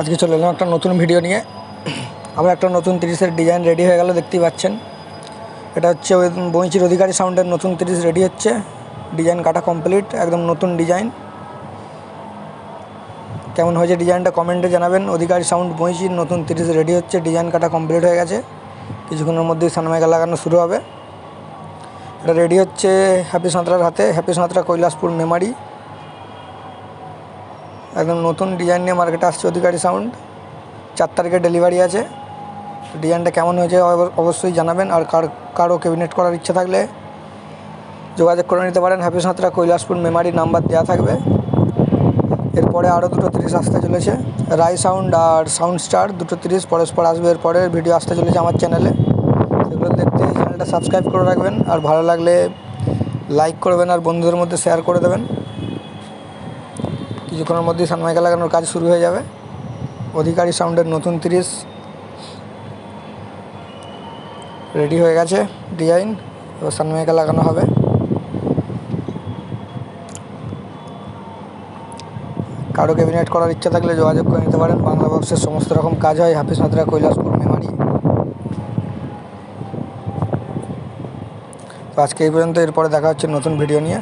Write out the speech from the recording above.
আজকে চলে এলাম একটা নতুন ভিডিও নিয়ে। আবার একটা নতুন তিরিশের ডিজাইন রেডি হয়ে গেল, দেখতেই পাচ্ছেন। এটা হচ্ছে ওই বইচির অধিকারী সাউন্ডের নতুন তিরিশ রেডি হচ্ছে। ডিজাইন কাটা কমপ্লিট একদম নতুন ডিজাইন কেমন হয়েছে ডিজাইনটা কমেন্টে জানাবেন। অধিকারী সাউন্ড বইচির নতুন তিরিশ রেডি হচ্ছে। ডিজাইন কাটা কমপ্লিট হয়ে গেছে। কিছুক্ষণের মধ্যেই সানমাইকা লাগানো শুরু হবে। এটা রেডি হচ্ছে হ্যাপি সাঁতরার হাতে। হ্যাপি সাঁতরা কৈলাসপুর মেমারি একদম নতুন ডিজাইন নিয়ে মার্কেটে আসছে অধিকারী সাউন্ড চার তারিখে ডেলিভারি আছে। ডিজাইনটা কেমন হয়েছে অব- অবশ্যই জানাবেন। আর কার, কারও ক্যাবিনেট করার ইচ্ছা থাকলে যোগাযোগ করে নিতে পারেন। হ্যাপি সাঁতরা, কৈলাসপুর, মেমারি নাম্বার দেওয়া থাকবে। এরপরে আরও দুটো তিরিশ আসতে চলেছে। রাই সাউন্ড আর সাউন্ড স্টার দুটো তিরিশ পরস্পর আসবে। এরপরে ভিডিও আসতে চলেছে আমার চ্যানেলে সেগুলো দেখতে চ্যানেলটা সাবস্ক্রাইব করে রাখবেন। আর ভালো লাগলে লাইক করবেন। আর বন্ধুদের মধ্যে শেয়ার করে দেবেন। কিছুক্ষণের মধ্যেই সানমাইকা লাগানোর কাজ শুরু হয়ে যাবে। অধিকারী সাউন্ডের নতুন তিরিশ। রেডি হয়ে গেছে ডিজাইন, এবার সানমাইকা লাগানো হবে। কারও ক্যাবিনেট করার ইচ্ছা থাকলে যোগাযোগ করে নিতে পারেন। বাংলা বক্সের সমস্ত রকম কাজ হয়। হাফিজ মাত্রা কৈলাসপুর, মেমারি। তো আজকে এই পর্যন্ত, এরপরে দেখা হচ্ছে নতুন ভিডিও নিয়ে।